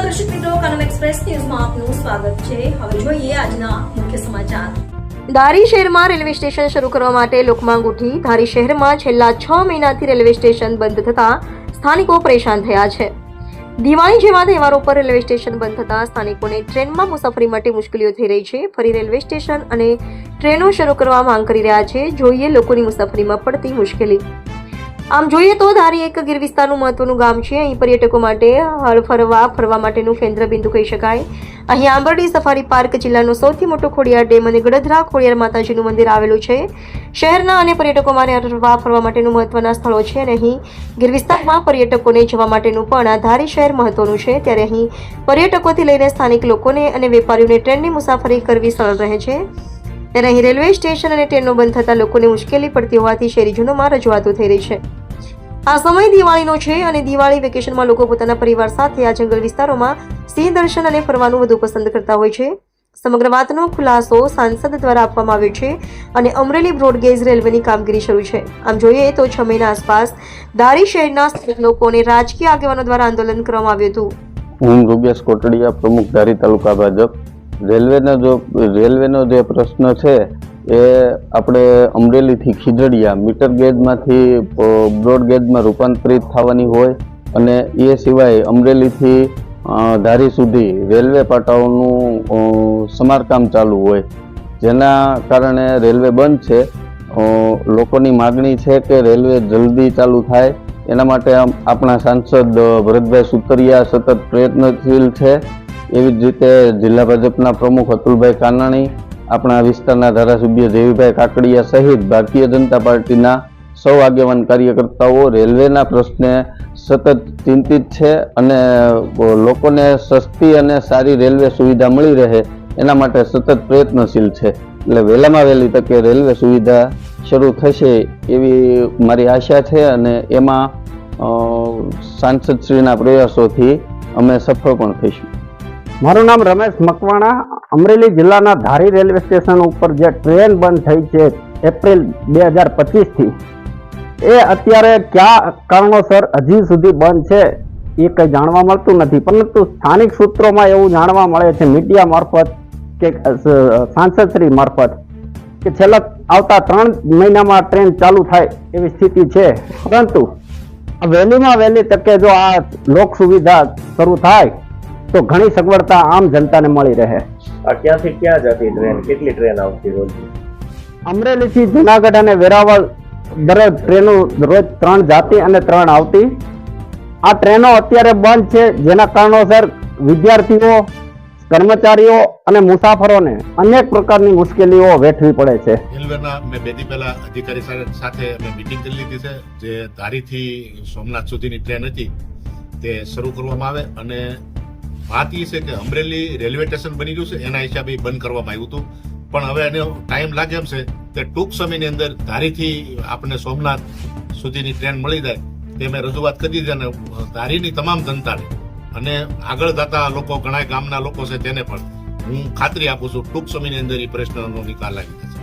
દર્શક મિત્રો કનમ એક્સપ્રેસ ન્યૂઝમાં આપનું સ્વાગત છે. હવે જોઈએ આજના મુખ્ય સમાચાર. ધારી શહેરમાં રેલવે સ્ટેશન શરૂ કરવા માટે લોકમાંગ ઉઠી. ધારી શહેરમાં છેલ્લા છ મહિનાથી રેલવે સ્ટેશન બંધ થતા સ્થાનિકો પરેશાન થયા છે. દિવાળી જેવા તહેવારો પર રેલવે સ્ટેશન બંધ થતા સ્થાનિકોને ટ્રેનમાં મુસાફરી માટે મુશ્કેલીઓ થઈ રહી છે. ફરી રેલવે સ્ટેશન અને ટ્રેનો શરૂ કરવા માંગ કરી રહ્યા છે. જોઈએ લોકોની મુસાફરીમાં પડતી મુશ્કેલી. આમ જોઈએ તો ધારી એક ગીર વિસ્તારનું મહત્વનું ગામ છે. અહીં પર્યટકો માટે હળફરવા ફરવા માટેનું કેન્દ્ર બિંદુ કહી શકાય. અહીં આંબરડી સફારી પાર્ક જિલ્લાનો સૌથી મોટો ખોડિયાર ડેમ અને ગડધરા ખોડિયાર માતાજીનું મંદિર આવેલું છે. શહેરના અને પર્યટકો માટે હળવા ફરવા માટેનું મહત્વના સ્થળો છે અને અહીં ગીર વિસ્તારમાં પર્યટકોને જવા માટેનું પણ આ ધારી શહેર મહત્વનું છે. ત્યારે અહીં પર્યટકોથી લઈને સ્થાનિક લોકોને અને વેપારીઓને ટ્રેનની મુસાફરી કરવી સરળ રહે છે. ત્યારે અહીં રેલવે સ્ટેશન અને ટ્રેનો બંધ થતાં લોકોને મુશ્કેલી પડતી હોવાથી શહેરીજનોમાં રજૂઆતો થઈ રહી છે. આ સમય દિવાળીનો છે અને દિવાળી વેકેશનમાં લોકો પોતાના પરિવાર સાથે આ જંગલ વિસ્તારોમાં સિંહ દર્શન અને ફરવાનું વધુ પસંદ કરતા હોય છે. સમગ્ર વાતનો ખુલાસો સાંસદ દ્વારા આપવામાં આવ્યો છે અને અમરેલી બ્રોડગેજ રેલવેની કામગીરી શરૂ છે. આમ જોઈએ તો છ મહિના આસપાસ દારી શહેરના સ્થાનિક લોકોને રાજકીય આગેવાનો દ્વારા આંદોલન કરવામાં આવ્યું હતું. હું યોગેશ કોટડીયા, પ્રમુખ ધારી તાલુકા ભાજપ. રેલવેનો જો રેલવેનો જે પ્રશ્ન છે એ આપણે અમરેલીથી ખીજડીયા મીટર ગેજમાંથી બ્રોડ ગેજમાં રૂપાંતરિત થવાની હોય અને એ સિવાય અમરેલીથી ધારી સુધી રેલવે પાટાઓનું સમારકામ ચાલુ હોય. જેના કારણે રેલવે બંધ છે. લોકોની માગણી છે કે રેલવે જલ્દી ચાલુ થાય. એના માટે આપણા સાંસદ ભરતભાઈ સુતરિયા સતત પ્રયત્નશીલ છે. એવી જ રીતે જિલ્લા ભાજપના પ્રમુખ અતુલભાઈ કાનાણી આપણા વિસ્તારના ધારાસભ્ય જેવીભાઈ કાકડિયા સહિત ભારતીય જનતા પાર્ટીના સૌ આગેવાન કાર્યકર્તાઓ રેલવેના પ્રશ્ને સતત ચિંતિત છે અને લોકોને સસ્તી અને સારી રેલવે સુવિધા મળી રહે એના માટે સતત પ્રયત્નશીલ છે. એટલે વહેલામાં વહેલી તકે રેલવે સુવિધા શરૂ થશે એવી મારી આશા છે અને એમાં સાંસદશ્રીના પ્રયાસોથી અમે સફળ પણ થઈશું. મારું નામ રમેશ મકવાણા, અમરેલી જિલ્લાના ધારી રેલવે સ્ટેશન ઉપર જે ટ્રેન બંધ થઈ છે એપ્રિલ બે હજાર પચીસથી, એ અત્યારે કયા કારણોસર હજી સુધી બંધ છે, એ કંઈ જાણવા મળતું નથી. પરંતુ સ્થાનિક સૂત્રોમાં એવું જાણવા મળે છે, મીડિયા મારફત કે સાંસદશ્રી મારફત, કે છેલ્લા આવતા ત્રણ મહિનામાં ટ્રેન ચાલુ થાય એવી સ્થિતિ છે. પરંતુ વહેલીમાં વહેલી તકે જો આ લોક સુવિધા શરૂ થાય તો ઘણી સગવડતા આમ જનતાને મળી રહે. આ ક્યાંથી ક્યાં જતી ટ્રેન? કેટલી ટ્રેન આવતી રોજ અમરેલીથી જુનાગઢ અને વેરાવળ દરેક ટ્રેનો રોજ ત્રણ જાતી અને ત્રણ આવતી. આ ટ્રેનો અત્યારે બંધ છે જેના કારણોસર વિદ્યાર્થીઓ કર્મચારીઓ અને મુસાફરોને અનેક પ્રકારની મુશ્કેલીઓ વેઠવી પડે છે. રેલવેના મેં બે દી પહેલા અધિકારી સાથે- સાથે મેં મિટિંગ કરી લીધી છે જે ધારીથી સોમનાથ સુધીની ટ્રેન હતી તે શરૂ કરવામાં આવે અને વાત એ છે કે અમરેલી રેલવે સ્ટેશન બની ગયું છે, એના હિસાબે બંધ કરવામાં આવ્યું હતું. પણ હવે એનો ટાઈમ લાગે એમ છે કે ટૂંક સમયની અંદર ધારીથી આપણને સોમનાથ સુધીની ટ્રેન મળી જાય, તે મેં રજૂઆત કરી દીધી અને ધારીની તમામ જનતાને અને આગળ જતા લોકો, ઘણા ગામના લોકો છે તેને પણ હું ખાતરી આપું છું, ટૂંક સમયની અંદર એ પ્રશ્નનો નિકાલ લાગી જશે.